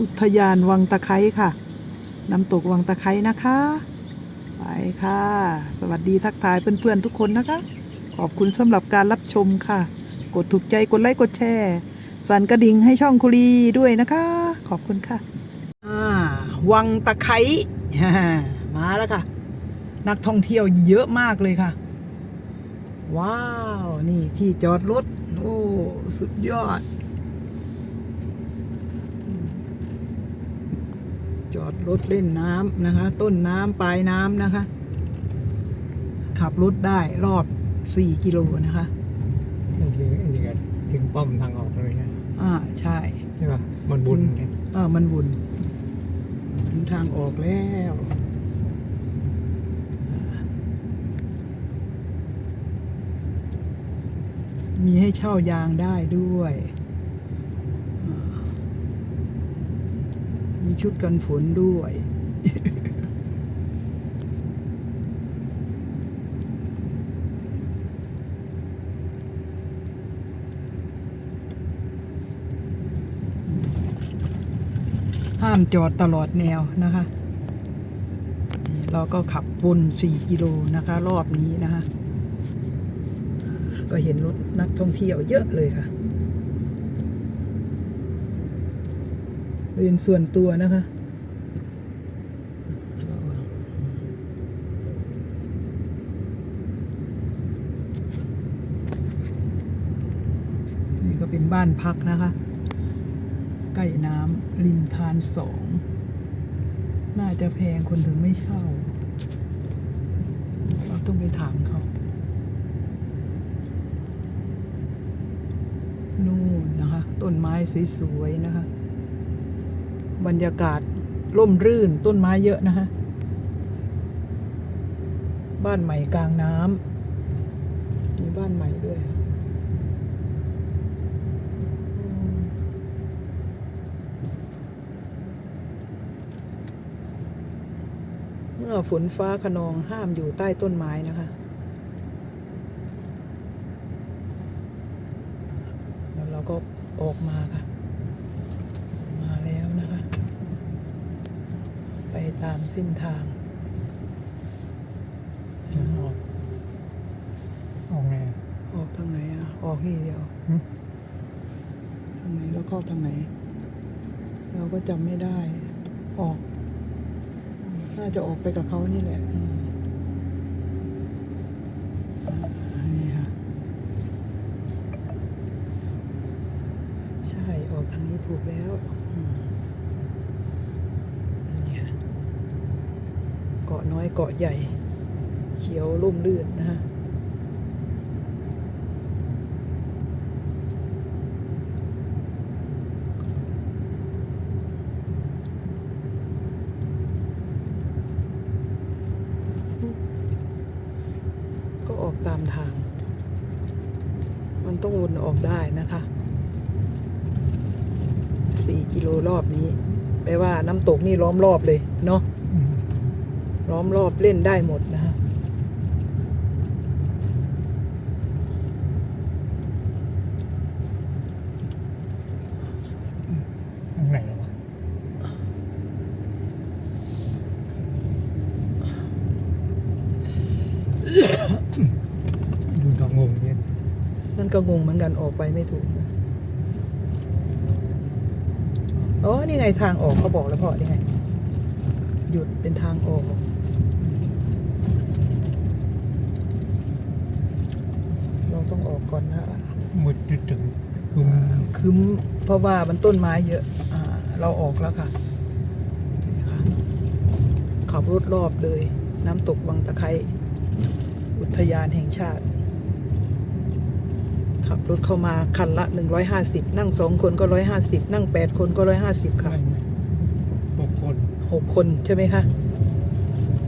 อุทยานวังตะไคร้ค่ะ น้ำตกวังตะไคร้นะคะ ไปค่ะ สวัสดีทักทายเพื่อนๆทุกคนนะคะ ขอบคุณสำหรับการรับชมค่ะ กดถูกใจกดไลค์กดแชร์สั่นกระดิ่งให้ช่องคุรีด้วยนะคะ ขอบคุณค่ะวังตะไคร้มาแล้วค่ะ นักท่องเที่ยวเยอะมากเลยค่ะ ว้าว นี่ที่จอดรถ โอ้ สุดยอด จอดรถเล่นน้ำนะคะ ต้นน้ำปลายน้ำนะคะ ขับรถได้รอบ 4 กิโลนะคะจริงๆอันนี้ก็ถึงป้อมทางออกเลยนะอ่าใช่ ใช่ป่ะมันบุญไงเออมันบุญถึงทางออกแล้วมีให้เช่ายางได้ด้วยอ่ามี ชุดกันฝนด้วย ห้ามจอดตลอดแนวนะคะ เราก็ขับวน 4 กิโลนะคะ รอบนี้นะคะ ก็เห็นรถนักท่องเที่ยวเยอะเลยค่ะ เป็นส่วนตัวนะคะนี่ก็เป็นบ้านพักนะคะ ใกล้น้ำริมทานสอง น่าจะแพงคนถึงไม่เช่า เราต้องไปถามเขา นู่นนะคะ ต้นไม้สวยๆนะคะ บรรยากาศร่มรื่นต้นไม้เยอะนะคะบ้านใหม่กลางน้ำมีบ้านใหม่ด้วยเมื่อฝนฟ้าขนองห้ามอยู่ใต้ต้นไม้นะคะแล้วเราก็ออกมาค่ะ มาแล้วนะคะ ไปตามเส้นทางทางออกออกไงออกทางไหนอะออกนี่เดียวหึทางไหนแล้วเข้าทางไหน เราก็จำไม่ได้ ออก น่าจะออกไปกับเขานี่แหละอืมอ่านี่ค่ะใช่ออกทางนี้ถูกแล้วอืมนี่ค่ะเกาะ น้อยเกาะใหญ่ เขียวร่มรื่นนะฮะก็ออกตามทาง มันต้องวนออกได้นะคะสี่กิโลรอบนี้ แปลว่าน้ำตกนี่ล้อมรอบเลยเนาะ ล้อมรอบเล่นได้หมดนะฮะทางไหนแล้ววะดูทางงงเนี่ยนั่นก็งงเหมือนกันออกไปไม่ถูกนะอ๋อ นี่ไงทางออกเขาบอกแล้วพ่อนี่ไง หยุดเป็นทางออก เรา ต้องออกก่อนนะมืดจุดถึงคุมคืมเพราะว่ามันต้นไม้เยอะอ่าเราออกแล้วค่ะนี่ค่ะขับรถรอบเลย น้ำตกวังตะไคร้อุทยานแห่งชาติ ขับรถเข้ามาคันละ 150 นั่งสองคนก็ 150 นั่ง 8 คนก็ 150 ค่ะได้ไหมหกคน6คนใช่ไหมคะ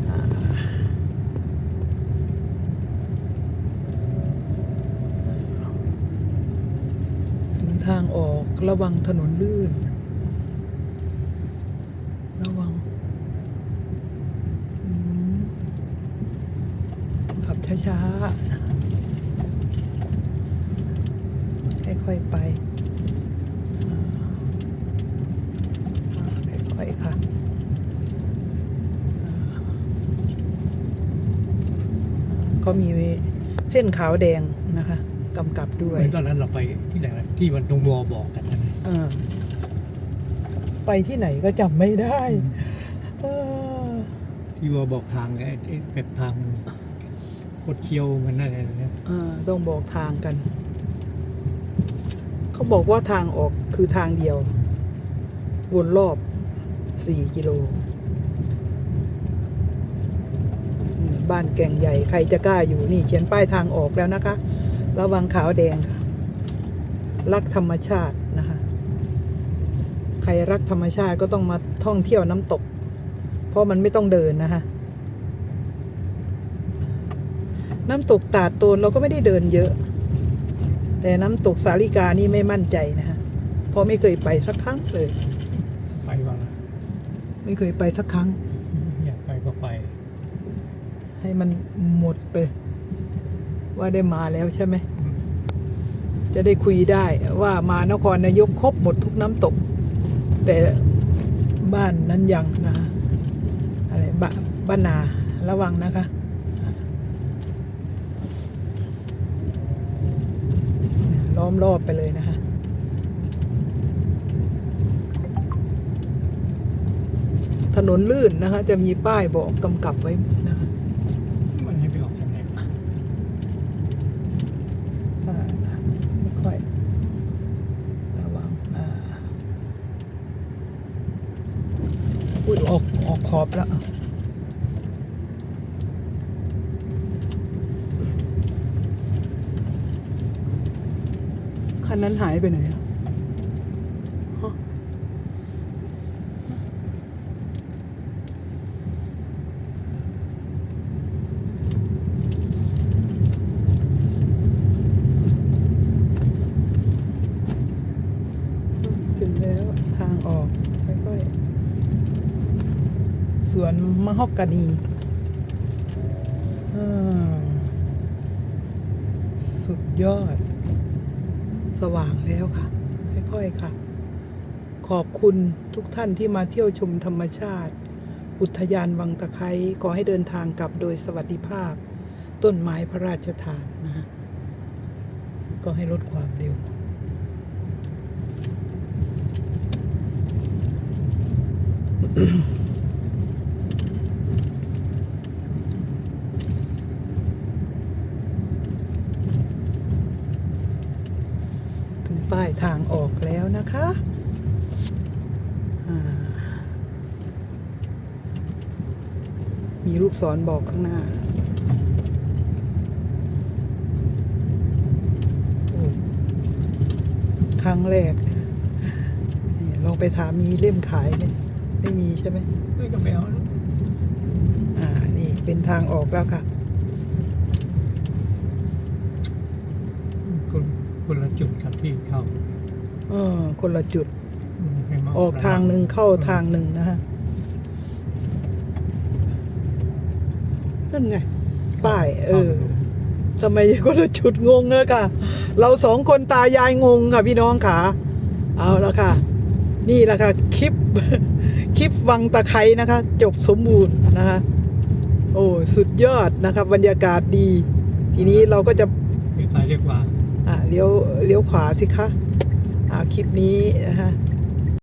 อ่าถึงทางออก ระวังถนนลื่น ระวัง ขับช้าๆ ค่อยๆไปอ่อยๆค่ะอ่าก็มีเส้นขาวแดงนะคะกำกับด้วยเหมือนตอนนั้นเราไปที่ไหนที่มันตรงวอบอกกัน ไปที่ไหนก็จำไม่ได้เออที่วอบอกทางไอ้ไอ้แบบทางกดเคี้ยวมันนั่นอะไรนะอ่าต้องบอกทางกัน เขาบอกว่าทางออกคือทางเดียว วนรอบสี่กิโลนี่บ้านแก่งใหญ่ใครจะกล้าอยู่นี่ เขียนป้ายทางออกแล้วนะคะ ระวังขาวแดงค่ะ รักธรรมชาตินะคะใค รรักธรรมชาติก็ต้องมาท่องเที่ยวน้ำตก เพราะมันไม่ต้องเดินนะคะน้ำตกตาดโตนเราก็ไม่ได้เดินเยอะ แต่น้ำตกสาลิกานี่ไม่มั่นใจนะฮะเพราะไม่เคยไปสักครั้งเลย ไปว่าไม่เคยไปสักครั้ง อยากไปก็ไป ให้มันหมดไป ว่าได้มาแล้วใช่ไหมจะได้คุยได้ว่ามานครนายกครบหมดทุกน้ำตก แต่บ้านนั้นยังนะอะไรบบ้านนาระวังนะคะล้อมรอบไปเลยนะคะถนนลื่นนะคะ จะมีป้ายบอกกำกับไว้นะคะ มันให้ไปออกทางไหน อ่าไม่ค่อยระวังอ่า อุ้ยออกออกขอบแล้วคันนั้นหายไปไหนอะฮะถึงแล้วทางออกค่อยๆส วนมะฮอกกานีสุดยอด สว่างแล้วค่ะ ค่อยๆค่ะ ขอบคุณทุกท่านที่มาเที่ยวชมธรรมชาติ อุทยานวังตะไคร้ขอให้เดินทางกลับโดยสวัสดิภาพ ต้นไม้พระราชทานนะ ก็ให้ลดความเร็วถึง ป้ายทางออกแล้วนะคะอ่ามีลูกศรบอกข้างหน้าโอ้ครั้งแรกนี่ลองไปถามมีเล่มขายไหมไม่มีใช่ไหมไม่ก็ไปเอาแล้วอ่า นี่เป็นทางออกแล้วค่ะ คนคนละจุดครับที่เข้าเออคนละจุด ให้มออกทางหนึ่งเข้าทางหนึ่งนะฮะนั่นไงป้ายเออทำไมคนละจุดงงเนอะค่ะ เราสองคนตายายงงค่ะพี่น้องค่ะ เอาแล้วค่ะ นี่แหละค่ะคลิปคลิปวังตะไคร้นะคะ จบสมบูรณ์นะคะ โอ้ สุดยอดนะครับบรรยากาศดี ทีนี้เราก็จะเรียกซ้ายเรียกขวาอ่า เลี้ยวเลี้ยวขวาสิคะอ่าคลิปนี้นะคะ